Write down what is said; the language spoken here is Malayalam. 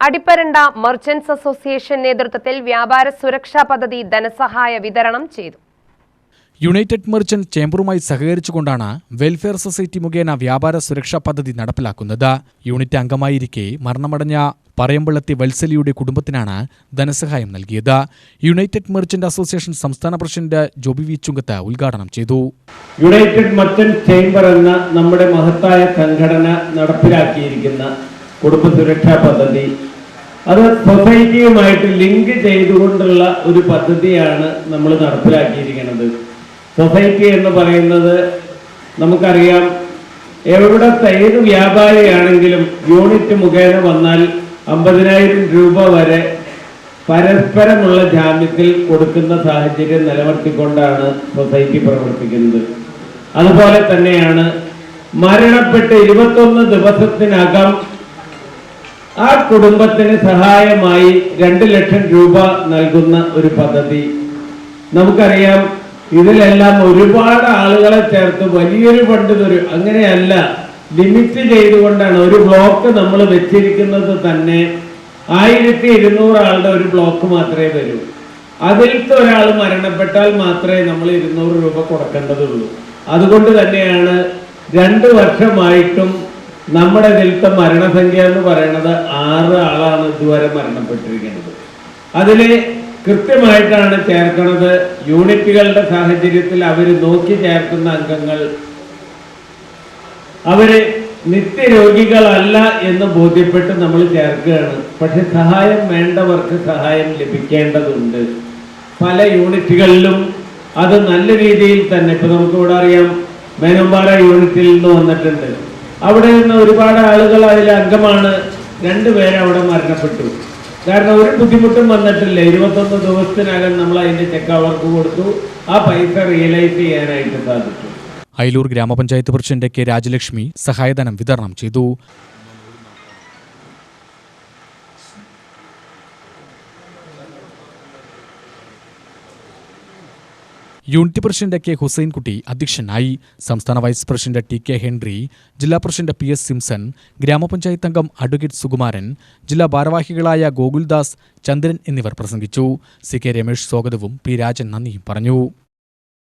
അടിപ്പരണ്ട മർച്ചന്റ്സ് അസോസിയേഷൻ നേതൃത്വത്തിൽ വ്യാപാര സുരക്ഷാ പദ്ധതി ധനസഹായ വിതരണം ചെയ്തു. യുണൈറ്റഡ് മെർച്ചന്റ് ചേംബറുമായി സഹകരിച്ചുകൊണ്ടാണ് വെൽഫെയർ സൊസൈറ്റി മുഖേന വ്യാപാര സുരക്ഷാ പദ്ധതി നടപ്പിലാക്കുന്നത്. യൂണിറ്റ് അംഗമായിരിക്കെ മരണമടഞ്ഞ പറയമ്പള്ളത്തി വത്സലിയുടെ കുടുംബത്തിനാണ് ധനസഹായം നൽകിയത്. യുണൈറ്റഡ് മെർച്ചന്റ് അസോസിയേഷൻ സംസ്ഥാന പ്രസിഡന്റ് ജോബി വി ചുങ്കത്ത് ഉദ്ഘാടനം ചെയ്തു. യുണൈറ്റഡ് മെർച്ചന്റ് ചേംബർ എന്ന നമ്മുടെ മഹത്തായ സംഘടന നടപ്പിലാക്കിയിരിക്കുന്ന കുടുംബ സുരക്ഷാ പദ്ധതി. അത് സൊസൈറ്റിയുമായിട്ട് ലിങ്ക് ചെയ്തുകൊണ്ടുള്ള ഒരു പദ്ധതിയാണ് നമ്മൾ നടപ്പിലാക്കിയിരിക്കുന്നത്. സൊസൈറ്റി എന്ന് പറയുന്നത് നമുക്കറിയാം എവിടെ ഏത് വ്യാപാരിയാണെങ്കിലും യൂണിറ്റ് മുഖേന വന്നാൽ അമ്പതിനായിരം രൂപ വരെ പരസ്പരമുള്ള ജാമ്യത്തിൽ കൊടുക്കുന്ന സാഹചര്യം നിലനിർത്തിക്കൊണ്ടാണ് സൊസൈറ്റി പ്രവർത്തിക്കുന്നത്. അതുപോലെ തന്നെയാണ് മരണപ്പെട്ട് ഇരുപത്തൊന്ന് ദിവസത്തിനകം ആ കുടുംബത്തിന് സഹായമായി രണ്ട് ലക്ഷം രൂപ നൽകുന്ന ഒരു പദ്ധതി. നമുക്കറിയാം ഇതിലെല്ലാം ഒരുപാട് ആളുകളെ ചേർത്ത് വലിയൊരു ഫണ്ട് തരും അങ്ങനെയല്ല ലിമിറ്റ് ചെയ്തുകൊണ്ടാണ് ഒരു ബ്ലോക്ക് നമ്മൾ വെച്ചിരിക്കുന്നത് തന്നെ ആയിരത്തി ഇരുന്നൂറ് ആളുടെ ഒരു ബ്ലോക്ക് മാത്രമേ വരൂ അതിലത്തെ ഒരാൾ മരണപ്പെട്ടാൽ മാത്രമേ നമ്മൾ ഇരുന്നൂറ് രൂപ കൊടുക്കേണ്ടതുള്ളൂ. അതുകൊണ്ട് തന്നെയാണ് രണ്ട് വർഷമായിട്ടും നമ്മുടെ ഇതിലത്തെ മരണസംഖ്യ എന്ന് പറയുന്നത് ആറ് ആളാണ് ഇതുവരെ മരണപ്പെട്ടിരിക്കുന്നത്. അതിൽ കൃത്യമായിട്ടാണ് ചേർക്കുന്നത് യൂണിറ്റുകളുടെ സാഹചര്യത്തിൽ അവർ നോക്കി ചേർക്കുന്ന അംഗങ്ങൾ. അവർ നിത്യരോഗികളല്ല എന്ന് ബോധ്യപ്പെട്ട് നമ്മൾ ചേർക്കുകയാണ്. പക്ഷെ സഹായം വേണ്ടവർക്ക് സഹായം ലഭിക്കേണ്ടതുണ്ട്. പല യൂണിറ്റുകളിലും അത് നല്ല രീതിയിൽ തന്നെ. ഇപ്പൊ നമുക്ക് ഇവിടെ അറിയാം മേനമ്പാറ യൂണിറ്റിൽ നിന്ന് വന്നിട്ടുണ്ട്. അവിടെ നിന്ന് ഒരുപാട് ആളുകൾ അതിൽ അംഗമാണ്. രണ്ടുപേരെ അവിടെ മരണപ്പെട്ടു. കാരണം ഒരു ബുദ്ധിമുട്ടും വന്നിട്ടില്ല. ഇരുപത്തൊന്ന് ദിവസത്തിനകം നമ്മൾ അതിന്റെ ചെക്ക് അവർക്ക് കൊടുത്തു. ആ പൈസ റിയലൈസ് ചെയ്യാനായിട്ട് സാധിച്ചു. അയലൂർ ഗ്രാമപഞ്ചായത്ത് പ്രസിഡന്റ് കെ രാജലക്ഷ്മി സഹായധനം വിതരണം ചെയ്തു. യൂണിറ്റ് പ്രസിഡന്റ് കെ ഹുസൈൻകുട്ടി അധ്യക്ഷനായി സംസ്ഥാന vice president T K Henry ജില്ലാ പ്രസിഡന്റ് പി എസ് സിംസൺ ഗ്രാമപഞ്ചായത്ത് അംഗം അഡ്വക്കേറ്റ് സുകുമാരൻ ജില്ലാ ഭാരവാഹികളായ ഗോകുൽദാസ് ചന്ദ്രൻ എന്നിവർ പ്രസംഗിച്ചു. സി കെ രമേശ് സ്വാഗതവും പി രാജൻ നന്ദിയും പറഞ്ഞു.